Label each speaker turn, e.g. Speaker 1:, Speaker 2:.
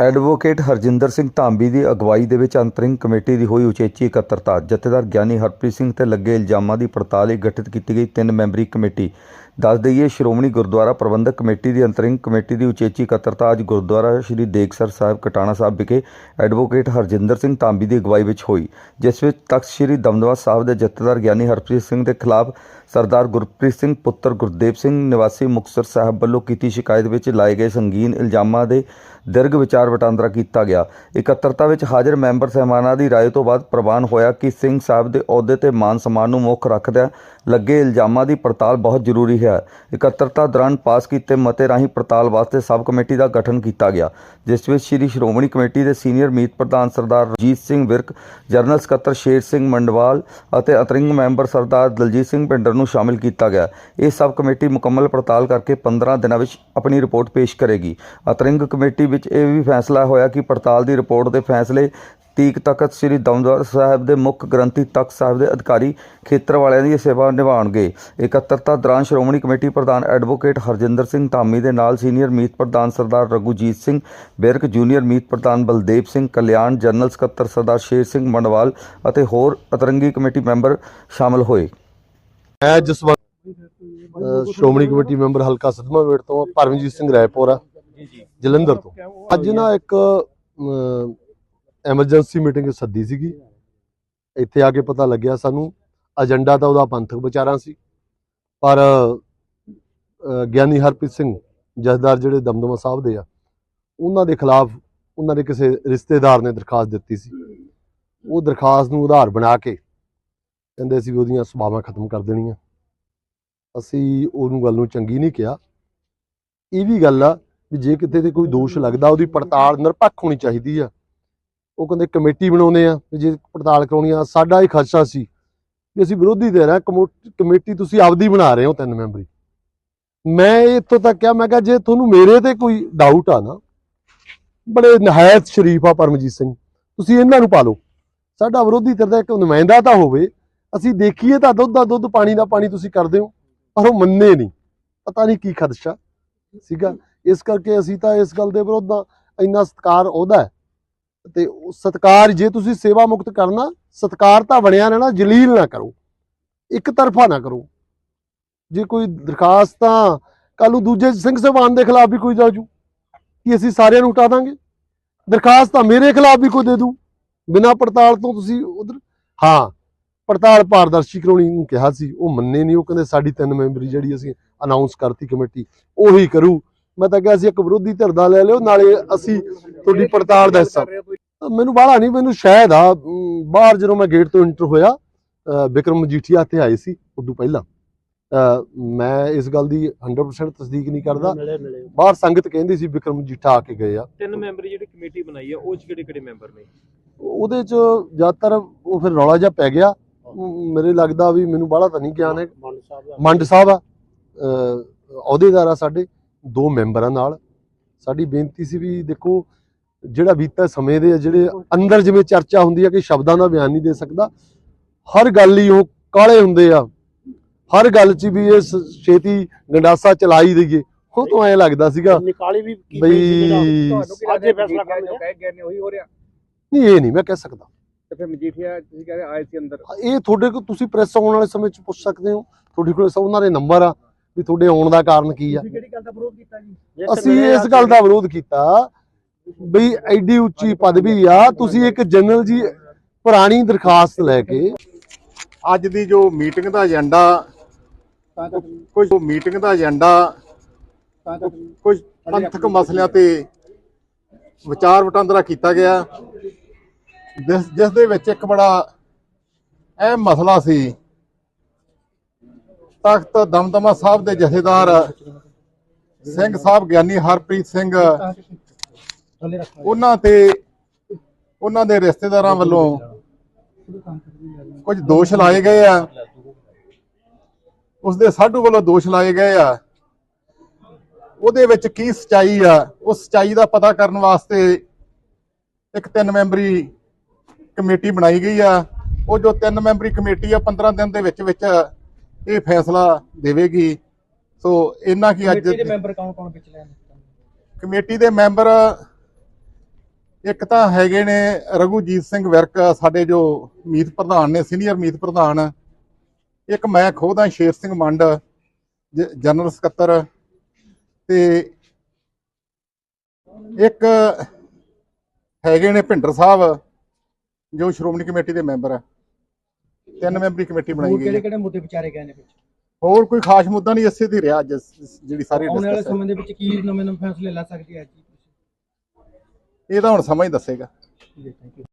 Speaker 1: Advocate Harjinder Singh Dhami ਦੀ ਅਗਵਾਈ ਦੇ ਵਿੱਚ ਅੰਤਰਿੰਗ ਕਮੇਟੀ ਦੀ ਹੋਈ ਉਚੇਚੀ ਇਕੱਤਰਤਾ। ਜਥੇਦਾਰ ਗਿਆਨੀ ਹਰਪ੍ਰੀਤ ਸਿੰਘ ਤੇ ਲੱਗੇ ਇਲਜ਼ਾਮਾਂ ਦੀ ਪੜਤਾਲ ਲਈ ਗਠਿਤ ਕੀਤੀ ਗਈ ਤਿੰਨ ਮੈਂਬਰੀ ਕਮੇਟੀ। ਦੱਸ ਦਈਏ, ਸ਼੍ਰੋਮਣੀ ਗੁਰਦੁਆਰਾ ਪ੍ਰਬੰਧਕ ਕਮੇਟੀ ਦੀ ਅੰਤਰਿੰਗ ਕਮੇਟੀ ਦੀ ਉਚੇਚੀ ਇਕੱਤਰਤਾ ਅੱਜ ਗੁਰਦੁਆਰਾ ਸ਼੍ਰੀ ਦੇਗਸਰ ਸਾਹਿਬ ਕਟਾਣਾ ਸਾਹਿਬ ਵਿਖੇ ਐਡਵੋਕੇਟ ਹਰਜਿੰਦਰ ਸਿੰਘ ਧਾਂਬੀ ਦੀ ਅਗਵਾਈ ਵਿੱਚ ਹੋਈ, ਜਿਸ ਵਿੱਚ ਤਖਤ ਸ਼੍ਰੀ ਦਮਦਮਾ ਸਾਹਿਬ ਦੇ ਜਥੇਦਾਰ ਗਿਆਨੀ ਹਰਪ੍ਰੀਤ ਸਿੰਘ ਦੇ ਖਿਲਾਫ ਸਰਦਾਰ ਗੁਰਪ੍ਰੀਤ ਸਿੰਘ, ਪੁੱਤਰ ਗੁਰਦੇਵ ਸਿੰਘ, ਨਿਵਾਸੀ ਮੁਕਤਸਰ ਸਾਹਿਬ ਵੱਲੋਂ ਕੀਤੀ ਸ਼ਿਕਾਇਤ ਵਿੱਚ ਲਾਏ ਗਏ ਸੰਗੀਨ ਇਲਜ਼ਾਮਾਂ ਦੇ ਦੀਰਘ ਵਿਚਾਰ ਵਟਾਂਦਰਾ ਕੀਤਾ ਗਿਆ। ਇਕੱਤਰਤਾ ਵਿੱਚ ਹਾਜ਼ਰ ਮੈਂਬਰ ਸਹਿਮਾਨਾਂ ਦੀ ਰਾਏ ਤੋਂ ਬਾਅਦ ਪ੍ਰਵਾਨ ਹੋਇਆ ਕਿ ਸਿੰਘ ਸਾਹਿਬ ਦੇ ਅਹੁਦੇ ਤੇ ਮਾਨ ਸਨਮਾਨ ਨੂੰ ਮੁੱਖ ਰੱਖਦਿਆਂ ਲੱਗੇ ਇਲਜ਼ਾਮਾਂ ਦੀ ਪੜਤਾਲ ਬਹੁਤ ਜ਼ਰੂਰੀ ਹੈ। ਇਕੱਤਰਤਾ ਦੌਰਾਨ ਪਾਸ ਕੀਤੇ ਮਤੇ ਰਾਹੀਂ ਪੜਤਾਲ ਵਾਸਤੇ ਸਬ ਕਮੇਟੀ ਦਾ ਗਠਨ ਕੀਤਾ ਗਿਆ, ਜਿਸ ਵਿੱਚ ਸ੍ਰੀ ਸ਼੍ਰੋਮਣੀ ਕਮੇਟੀ ਦੇ ਸੀਨੀਅਰ ਮੀਤ ਪ੍ਰਧਾਨ ਸਰਦਾਰ ਰਜੀਤ ਸਿੰਘ ਵਿਰਕ, ਜਨਰਲ ਸਕੱਤਰ ਸ਼ੇਰ ਸਿੰਘ ਮੰਡਵਾਲ ਅਤੇ ਅਤਰਿੰਗ ਮੈਂਬਰ ਸਰਦਾਰ ਦਲਜੀਤ ਸਿੰਘ ਪਿੰਡਰ ਨੂੰ ਸ਼ਾਮਿਲ ਕੀਤਾ ਗਿਆ। ਇਹ ਸਬ ਕਮੇਟੀ ਮੁਕੰਮਲ ਪੜਤਾਲ ਕਰਕੇ 15 ਦਿਨਾਂ ਵਿੱਚ ਆਪਣੀ ਰਿਪੋਰਟ ਪੇਸ਼ ਕਰੇਗੀ। ਅਤਰਿੰਗ ਕਮੇਟੀ ਵਿੱਚ ਇਹ ਵੀ ਫੈਸਲਾ ਹੋਇਆ ਕਿ ਪੜਤਾਲ ਦੀ ਰਿਪੋਰਟ ਦੇ ਫੈਸਲੇ ਤੀਕ ਤਖਤ ਸ੍ਰੀ ਦਮਦਮਾ ਸਾਹਿਬ ਦੇ ਮੁੱਖ ਗ੍ਰੰਥੀ ਤਖਤ ਸਾਹਿਬ ਦੇ ਅਧਿਕਾਰੀ ਖੇਤਰ ਵਾਲਿਆਂ ਦੀ ਸੇਵਾ ਨਿਭਾਉਣਗੇ। ਇਕੱਤਰਤਾ ਦੌਰਾਨ ਸ਼੍ਰੋਮਣੀ ਕਮੇਟੀ ਪ੍ਰਧਾਨ ਐਡਵੋਕੇਟ ਹਰਜਿੰਦਰ ਸਿੰਘ ਧਾਮੀ ਦੇ ਨਾਲ ਸੀਨੀਅਰ ਮੀਤ ਪ੍ਰਧਾਨ ਸਰਦਾਰ ਰਘੂਜੀਤ ਸਿੰਘ ਬਿਰਕ ਜੂਨੀਅਰ ਮੀਤ ਪ੍ਰਧਾਨ ਬਲਦੇਵ ਸਿੰਘ ਕਲਿਆਣ ਜਨਰਲ ਸਕੱਤਰ ਸਰਦਾਰ ਸ਼ੇਰ ਸਿੰਘ ਮੰਡਵਾਲ ਅਤੇ ਹੋਰ ਅਤਰੰਗੀ ਕਮੇਟੀ ਮੈਂਬਰ ਸ਼ਾਮਲ ਹੋਏ।
Speaker 2: ਮੈਂ ਜਸਵੰਤ ਸ਼੍ਰੋਮਣੀ ਕਮੇਟੀ ਮੈਂਬਰ ਹਲਕਾ ਸਦਮਾ ਵੇੜ ਤੋਂ ਪਰਮਜੀਤ ਸਿੰਘ ਰਾਏਪੁਰਾ ਜਲੰਧਰ ਤੋਂ। ਅੱਜ ਨਾ ਇੱਕ ਐਮਰਜੈਂਸੀ ਮੀਟਿੰਗ ਸੱਦੀ ਸੀਗੀ। ਇੱਥੇ ਆ ਕੇ ਪਤਾ ਲੱਗਿਆ ਸਾਨੂੰ, ਏਜੰਡਾ ਤਾਂ ਉਹਦਾ ਪੰਥਕ ਵਿਚਾਰਾਂ ਸੀ। ਪਰ ਗਿਆਨੀ ਹਰਪ੍ਰੀਤ ਸਿੰਘ, ਜਥੇਦਾਰ ਜਿਹੜੇ ਦਮਦਮਾ ਸਾਹਿਬ ਦੇ ਆ, ਉਹਨਾਂ ਦੇ ਖਿਲਾਫ ਉਹਨਾਂ ਦੇ ਕਿਸੇ ਰਿਸ਼ਤੇਦਾਰ ਨੇ ਦਰਖਾਸਤ ਦਿੱਤੀ ਸੀ। ਉਹ ਦਰਖਾਸਤ ਨੂੰ ਆਧਾਰ ਬਣਾ ਕੇ ਕਹਿੰਦੇ ਸੀ ਵੀ ਉਹਦੀਆਂ ਸਭਾਵਾਂ ਖਤਮ ਕਰ ਦੇਣੀਆਂ। ਅਸੀਂ ਉਹਨੂੰ ਗੱਲ ਨੂੰ ਚੰਗੀ ਨਹੀਂ ਕਿਹਾ। ਇਹ ਵੀ ਗੱਲ ਆ ਵੀ ਜੇ ਕਿਤੇ ਤੇ ਕੋਈ ਦੋਸ਼ ਲੱਗਦਾ, ਉਹਦੀ ਪੜਤਾਲ ਨਿਰਪੱਖ ਹੋਣੀ ਚਾਹੀਦੀ ਆ। ਉਹ ਕਹਿੰਦੇ ਕਮੇਟੀ ਬਣਾਉਂਦੇ ਆ ਜੇ ਪੜਤਾਲ ਕਰਾਉਣੀ ਆ, ਸਾਡਾ ਇਹ ਖਦਸ਼ਾ ਸੀ ਵੀ ਅਸੀਂ ਵਿਰੋਧੀ ਦੇ ਰਹੇ ਕਮੋ- ਕਮੇਟੀ ਤੁਸੀਂ ਆਪਦੀ ਬਣਾ ਰਹੇ ਹੋ ਤਿੰਨ ਮੈਂਬਰੀ। ਮੈਂ ਇੱਥੋਂ ਤੱਕ ਕਿਹਾ, ਮੈਂ ਕਿਹਾ ਜੇ ਤੁਹਾਨੂੰ ਮੇਰੇ ਤੇ ਕੋਈ ਡਾਊਟ ਆ ਨਾ, ਬੜੇ ਨਹਾਇਤ ਸ਼ਰੀਫ ਆ ਪਰਮਜੀਤ ਸਿੰਘ, ਤੁਸੀਂ ਇਹਨਾਂ ਨੂੰ ਪਾ ਲਓ ਸਾਡਾ ਵਿਰੋਧੀ ਧਿਰ ਦਾ ਇੱਕ ਨੁਮਾਇੰਦਾ ਤਾਂ ਹੋਵੇ, ਅਸੀਂ ਦੇਖੀਏ ਤਾਂ ਦੁੱਧ ਦਾ ਦੁੱਧ, ਪਾਣੀ ਦਾ ਪਾਣੀ ਤੁਸੀਂ ਕਰਦੇ ਹੋ, ਪਰ ਉਹ ਮੰਨੇ ਨਹੀਂ। ਪਤਾ ਨਹੀਂ ਕੀ ਖਦਸ਼ਾ ਸੀਗਾ। ਇਸ ਕਰਕੇ ਅਸੀਂ ਤਾਂ ਇਸ ਗੱਲ ਦੇ ਵਿਰੁੱਧ ਦਾ ਇੰਨਾ ਸਤਕਾਰ ਉਹਦਾ ਹੈ। ਤੇ ਸਤਕਾਰ, ਜੇ ਤੁਸੀਂ ਸੇਵਾ ਮੁਕਤ ਕਰਨਾ, ਸਤਕਾਰ ਤਾਂ ਬਣਿਆ ਰਹਿਣਾ, ਜਲੀਲ ਨਾ ਕਰੋ। ਇੱਕ ਤਰਫਾ ਨਾ ਕਰੋ। ਜੇ ਕੋਈ ਦਰਖਾਸਤ ਤਾਂ ਕੱਲ ਦੂਜੇ ਸਿੰਘ ਸਭਾਨ ਦੇ ਖਿਲਾਫ ਵੀ ਕੋਈ ਜਾਜੂ ਕਿ ਅਸੀਂ ਸਾਰਿਆਂ ਨੂੰ ਉਟਾ ਦਾਂਗੇ। ਦਰਖਾਸਤ ਮੇਰੇ ਖਿਲਾਫ ਵੀ ਕੋਈ ਦੇ ਦੂ। ਬਿਨਾਂ ਪੜਤਾਲ ਤੋਂ ਤੁਸੀਂ ਉਧਰ, ਹਾਂ, ਪੜਤਾਲ ਪਾਰਦਰਸ਼ੀ ਕਰਾਉਣੀ ਨੂੰ ਕਿਹਾ ਸੀ, ਉਹ ਮੰਨੇ ਨਹੀਂ, ਉਹ ਕਹਿੰਦੇ ਸਾਡੀ ਤਿੰਨ ਮੈਂਬਰੀ ਜਿਹੜੀ ਅਸੀਂ ਅਨਾਉਂਸ ਕਰਤੀ ਕਮੇਟੀ, ਉਹੀ ਕਰੂ। ਮੈਂ ਤਾਂ ਕਿਹਾ ਸੀ, ਇੱਕ ਵਿਰੋਧੀ ਧਿਰ ਦਾ ਲੈ ਲਿਓ, ਨਾਲੇ ਅਸੀਂ ਤੁਹਾਡੀ ਪੜਤਾਲ ਦਾ ਹਿੱਸਾ। ਮੈਨੂੰ ਬਾਹਲਾ ਨਹੀਂ ਮੈਨੂੰ ਸ਼ਾਇਦ ਆ ਬਾਹਰ ਜਦੋਂ ਮੈਂ ਗੇਟ ਤੋਂ ਇੰਟਰ ਹੋਇਆ ਵਿਕਰਮ ਮਜੀਠੀਆ ਤੇ ਆਏ ਸੀ ਉਦੋਂ ਪਹਿਲਾਂ। ਮੈਂ ਇਸ ਗੱਲ ਦੀ 100% ਤਸਦੀਕ ਨਹੀਂ ਕਰਦਾ। ਬਾਹਰ ਸੰਗਤ ਕਹਿੰਦੀ ਸੀ ਵਿਕਰਮ ਮਜੀਠਾ ਆ ਕੇ ਗਏ ਆ।
Speaker 3: ਤਿੰਨ ਮੈਂਬਰੀ ਜਿਹੜੀ ਕਮੇਟੀ ਬਣਾਈ ਆ ਉਹ ਚ ਕਿਹੜੇ ਕਿਹੜੇ ਮੈਂਬਰ ਨੇ?
Speaker 2: ਉਹਦੇ ਚ ਜ਼ਿਆਦਾਤਰ ਉਹ ਫਿਰ ਰੌਲਾ ਜਿਹਾ ਪੈ ਗਿਆ। ਮੇਰੇ ਲੱਗਦਾ ਵੀ ਮੈਨੂੰ ਬਾਹਲਾ ਤਾਂ ਨਹੀਂ ਗਿਆਨ ਹੈ। ਮੰਡ ਸਾਹਿਬ ਆ। ਅਹ ਅਹੁਦੇਦਾਰ ਆ ਸਾਡੇ ਦੋ ਮੈਂਬਰਾਂ ਨਾਲ। ਸਾਡੀ ਬੇਨਤੀ ਸੀ ਵੀ ਦੇਖੋ ਜਿਹੜਾ ਬੀਤਾ ਸਮੇਂ ਦੇ ਜਿਹੜੇ ਅੰਦਰ ਜਿਵੇਂ ਚਰਚਾ ਹੁੰਦੀ ਆ ਕਿ ਸ਼ਬਦਾਂ ਦਾ ਬਿਆਨ ਨਹੀਂ ਦੇ ਸਕਦਾ ਹਰ ਗੱਲ ਹੀ ਉਹ ਕਾਲੇ ਹੁੰਦੇ ਆ। ਹਰ ਗੱਲ 'ਚ ਵੀ ਇਹ ਛੇਤੀ ਗੰਡਾਸਾ ਚਲਾਈ ਦਈਏ। ਉਹ ਤੋਂ ਐ ਲੱਗਦਾ ਸੀਗਾ
Speaker 4: ਨਿਕਾਲੀ ਵੀ ਕੀ
Speaker 2: ਬਈ
Speaker 4: ਤੁਹਾਨੂੰ ਕੀ ਅੱਜ ਇਹ ਫੈਸਲਾ ਕਰ
Speaker 3: ਜੋ ਕਹਿ ਗਏ ਨੇ ਉਹੀ ਹੋ ਰਿਹਾ।
Speaker 2: ਨਹੀਂ ਇਹ ਨਹੀਂ ਮੈਂ ਕਹਿ ਸਕਦਾ।
Speaker 3: ਤੇ ਫਿਰ ਮਜੀਠੀਆ ਤੁਸੀਂ ਕਹਿ ਰਹੇ ਆਏ ਸੀ ਅੰਦਰ।
Speaker 2: ਇਹ ਤੁਹਾਡੇ ਕੋਲ ਤੁਸੀਂ ਪ੍ਰੈਸ ਆਉਣ ਵਾਲੇ ਸਮੇਂ 'ਚ ਪੁੱਛ ਸਕਦੇ ਹੋ। ਤੁਹਾਡੇ ਕੋਲ ਸਭ ਉਹਨਾਂ ਦੇ ਨੰਬਰ ਆ ਵੀ ਤੁਹਾਡੇ ਆਉਣ ਦਾ ਕਾਰਨ ਕੀ ਆ।
Speaker 4: ਤੁਸੀਂ ਕਿਹੜੀ ਗੱਲ ਦਾ ਵਿਰੋਧ ਕੀਤਾ ਜੀ?
Speaker 2: ਅਸੀਂ ਇਸ ਗੱਲ ਦਾ ਵਿਰੋਧ ਕੀਤਾ ਬਈ ਐਡੀ ਉੱਚੀ ਪਦਵੀ ਆ। ਤੁਸੀਂ ਇੱਕ ਜਨਰਲ ਜੀ ਪੁਰਾਣੀ ਦਰਖਾਸਤ ਲੈ ਕੇ
Speaker 5: ਅੱਜ ਦੀ ਜੋ ਮੀਟਿੰਗ ਦਾ ਏਜੰਡਾ ਕੁਝ ਮੀਟਿੰਗ ਦਾ ਏਜੰਡਾ ਕੁਝ ਪੰਥਕ ਮਸਲਿਆਂ ਤੇ ਵਿਚਾਰ ਵਟਾਂਦਰਾ ਕੀਤਾ ਗਿਆ। ਜਿਸ ਦੇ ਵਿੱਚ ਇੱਕ ਬੜਾ ਅਹਿਮ ਮਸਲਾ ਸੀ ਤਖਤ ਦਮਦਮਾ ਸਾਹਿਬ ਦੇ ਜਥੇਦਾਰ ਸਿੰਘ ਸਾਹਿਬ ਗਿਆਨੀ ਹਰਪ੍ਰੀਤ ਸਿੰਘ ਉਹਨਾਂ ਤੇ ਉਹਨਾਂ ਦੇ ਰਿਸ਼ਤੇਦਾਰਾਂ ਵੱਲੋਂ ਕੁਝ ਦੋਸ਼ ਲਾਏ ਗਏ ਆ। ਉਸ ਦੇ ਸਾਡੂ ਵੱਲੋਂ ਦੋਸ਼ ਲਾਏ ਗਏ ਆ। ਉਹਦੇ ਵਿੱਚ ਕੀ ਸਚਾਈ ਆ ਉਸ ਸਚਾਈ ਦਾ ਪਤਾ ਕਰਨ ਵਾਸਤੇ ਇੱਕ ਤਿੰਨ ਮੈਂਬਰੀ ਕਮੇਟੀ ਬਣਾਈ ਗਈ ਆ। ਉਹ ਜੋ ਤਿੰਨ ਮੈਂਬਰੀ ਕਮੇਟੀ ਆ 15 ਦਿਨ ਦੇ ਵਿੱਚ ਵਿੱਚ ਇਹ ਫੈਸਲਾ ਦੇਵੇਗੀ। ਸੋ ਇਹਨਾਂ ਕੀ ਅੱਜ
Speaker 4: ਕਮੇਟੀ ਦੇ ਮੈਂਬਰ ਕੌਣ ਕੌਣ ਵਿੱਚ ਲੈਣ?
Speaker 5: ਕਮੇਟੀ ਦੇ ਮੈਂਬਰ ਇੱਕ ਤਾਂ ਹੈਗੇ ਨੇ ਰਘੂਜੀਤ ਸਿੰਘ ਵਿਰਕ ਸਾਡੇ ਜੋ ਮੀਤ ਪ੍ਰਧਾਨ ਨੇ ਸੀਨੀਅਰ ਮੀਤ ਪ੍ਰਧਾਨ। ਇੱਕ ਮੈਂ ਖੁਦ ਸ਼ੇਰ ਸਿੰਘ ਮੰਡ ਜਨਰਲ ਸਕੱਤਰ। ਤੇ ਇੱਕ ਹੈਗੇ ਨੇ ਭਿੰਡਰ ਸਾਹਿਬ ਜੋ ਸ਼੍ਰੋਮਣੀ ਕਮੇਟੀ ਦੇ ਮੈਂਬਰ ਆ। ਤਿੰਨ ਮੈਂਬਰੀ ਕਮੇਟੀ ਬਣਾਈ ਗਈ ਹੈ
Speaker 4: ਕਿਹੜੇ ਮੁੱਦੇ ਵਿਚਾਰੇ ਗਏ ਨੇ ਵਿੱਚ?
Speaker 5: ਹੋਰ ਕੋਈ ਖਾਸ ਮੁੱਦਾ ਨਹੀਂ ਇਸੇ ਤੇ ਰਿਹਾ ਅੱਜ ਜਿਹੜੀ ਸਾਰੀ
Speaker 4: ਆਉਣ ਵਾਲੇ
Speaker 5: ਡਿਸਕਸ
Speaker 4: ਸਮੇਂ ਦੇ ਵਿੱਚ ਕੀ ਨਵੇਂ ਨਵੇਂ ਫੈਸਲੇ ਲੈ ਸਕਦੀ ਹੈ
Speaker 5: ਇਹ ਤਾਂ ਹੁਣ ਸਮਾਂ ਹੀ ਦੱਸੇਗਾ।
Speaker 4: ਜੀ ਥੈਂਕ ਯੂ